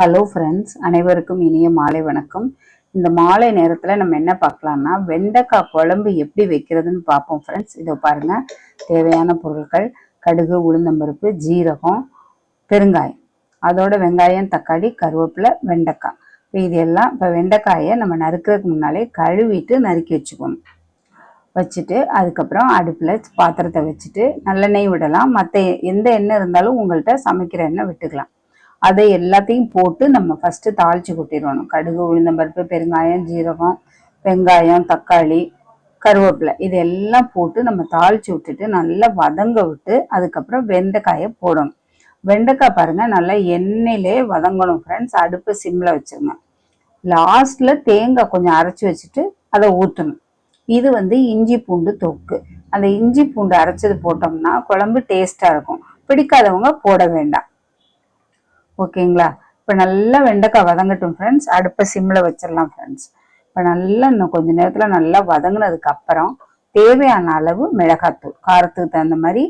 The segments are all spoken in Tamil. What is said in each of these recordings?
ஹலோ ஃப்ரெண்ட்ஸ் அனைவருக்கும் இனிய மாலை வணக்கம். இந்த மாலை நேரத்தில் நம்ம என்ன பார்க்கலாம்னா வெண்டைக்காய் குழம்பு எப்படி வைக்கிறதுன்னு பார்ப்போம் ஃப்ரெண்ட்ஸ் இதை பாருங்க. தேவையான பொருட்கள் கடுகு உளுந்தம்பருப்பு ஜீரகம் பெருங்காயம். அதோட வெங்காயம் தக்காளி கருவேப்பிலை வெண்டைக்காய். இப்போ இது எல்லாம் இப்போ வெண்டைக்காயை நம்ம நறுக்கிறதுக்கு முன்னாலே கழுவிட்டு நறுக்கி வச்சுக்கணும். வச்சுட்டு அதுக்கப்புறம் அடுப்பில் பாத்திரத்தை வச்சுட்டு நல்லெண்ணெய் விடலாம். மற்ற எந்த எண்ணெய் இருந்தாலும் உங்கள்கிட்ட சமைக்கிற எண்ணெய் விட்டுக்கலாம். அதை எல்லாத்தையும் போட்டு நம்ம ஃபஸ்ட்டு தாளித்து கொட்டிடணும். கடுகு உளுந்தம்பருப்பு பெருங்காயம் ஜீரகம் வெங்காயம் தக்காளி கருவேப்பிலை இது எல்லாம் போட்டு நம்ம தாளித்து விட்டுட்டு நல்லா வதங்க விட்டு அதுக்கப்புறம் வெண்டைக்காயை போடணும். வெண்டைக்காய் பாருங்க நல்லா எண்ணெயிலே வதங்கணும் ஃப்ரெண்ட்ஸ் அடுப்பு சிம்மில் வச்சுருங்க. லாஸ்ட்ல தேங்காய் கொஞ்சம் அரைச்சி வச்சுட்டு அதை ஊற்றணும் இது வந்து இஞ்சி பூண்டு தொக்கு. அந்த இஞ்சி பூண்டு அரைச்சது போட்டோம்னா குழம்பு டேஸ்ட்டாக இருக்கும். பிடிக்காதவங்க போட வேண்டாம். ஓகேங்களா? இப்போ நல்லா வெண்டைக்காய் வதங்கட்டும் ஃப்ரெண்ட்ஸ் அடுப்பை சிம்மில் வச்சிடலாம் ஃப்ரெண்ட்ஸ் இப்போ நல்லா இன்னும் கொஞ்ச நேரத்தில் நல்லா வதங்கினதுக்கு அப்புறம் தேவையான அளவு மிளகாத்தூள் காரத்துக்கு தகுந்த மாதிரி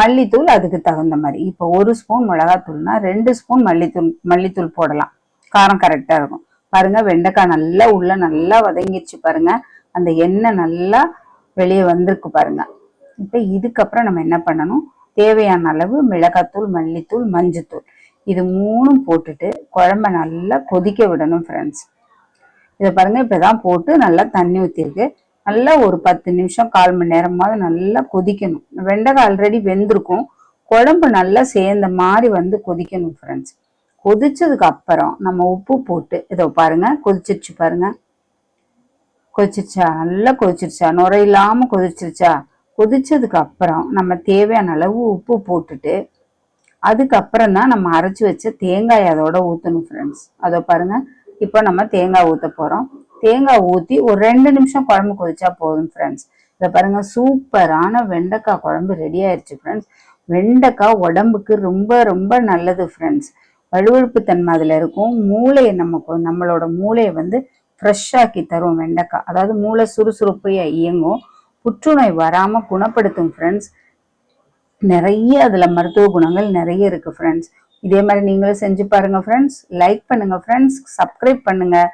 மல்லித்தூள் அதுக்கு தகுந்த மாதிரி. இப்போ ஒரு ஸ்பூன் மிளகாத்தூள்னா ரெண்டு ஸ்பூன் மல்லித்தூள் மல்லித்தூள் போடலாம். காரம் கரெக்டாக இருக்கும். பாருங்க வெண்டைக்காய் நல்லா உள்ள நல்லா வதங்கிடுச்சு பாருங்க. அந்த எண்ணெய் நல்லா வெளியே வந்திருக்கு பாருங்க. இப்போ இதுக்கப்புறம் நம்ம என்ன பண்ணணும்? தேவையான அளவு மிளகாத்தூள் மல்லித்தூள் மஞ்சத்தூள். இது மூணும் போட்டுட்டு குழம்ப நல்லா கொதிக்க விடணும் ஃப்ரெண்ட்ஸ் இதை பாருங்க இப்பதான் போட்டு நல்லா தண்ணி ஊற்றிருக்கு நல்லா ஒரு பத்து நிமிஷம் கால் மணி நேரமாவது நல்லா கொதிக்கணும். வெண்டைக்காய் ஆல்ரெடி வெந்திருக்கும். குழம்பு நல்லா சேர்ந்த மாதிரி வந்து கொதிக்கணும் ஃப்ரெண்ட்ஸ் கொதிச்சதுக்கு அப்புறம் நம்ம உப்பு போட்டு இதோ பாருங்க கொதிச்சிருச்சு பாருங்க. கொதிச்சிருச்சா? நல்லா கொதிச்சிருச்சா? நுரையில்லாமல் கொதிச்சிருச்சா? கொதிச்சதுக்கு அப்புறம் நம்ம தேவையான அளவு உப்பு போட்டுட்டு அதுக்கப்புறம் தான் நம்ம அரைச்சி வச்ச தேங்காய் அதோட ஊற்றணும் ஃப்ரெண்ட்ஸ் அதோ பாருங்கள் இப்போ நம்ம தேங்காய் ஊற்ற போகிறோம் தேங்காய் ஊற்றி ஒரு ரெண்டு நிமிஷம் குழம்பு கொதிச்சா போதும் ஃப்ரெண்ட்ஸ் இதை பாருங்கள் சூப்பரான வெண்டைக்காய் குழம்பு ரெடி ஆயிடுச்சு ஃப்ரெண்ட்ஸ் வெண்டைக்காய் உடம்புக்கு ரொம்ப ரொம்ப நல்லது ஃப்ரெண்ட்ஸ் வலுவழுப்பு தன்மை அதில் இருக்கும். மூளையை நமக்கு நம்மளோட மூளையை வந்து ஃப்ரெஷ்ஷாக்கி தரும் வெண்டைக்காய். அதாவது மூளை சுறுசுறுப்பையாக இயங்கும். புற்றுநோய் வராமல் குணப்படுத்தும் ஃப்ரெண்ட்ஸ் நிறைய அதில் மருத்துவ குணங்கள் நிறைய இருக்குது ஃப்ரெண்ட்ஸ் இதே மாதிரி நீங்களும் செஞ்சு பாருங்கள் ஃப்ரெண்ட்ஸ் லைக் பண்ணுங்கள் ஃப்ரெண்ட்ஸ் சப்ஸ்கிரைப் பண்ணுங்கள்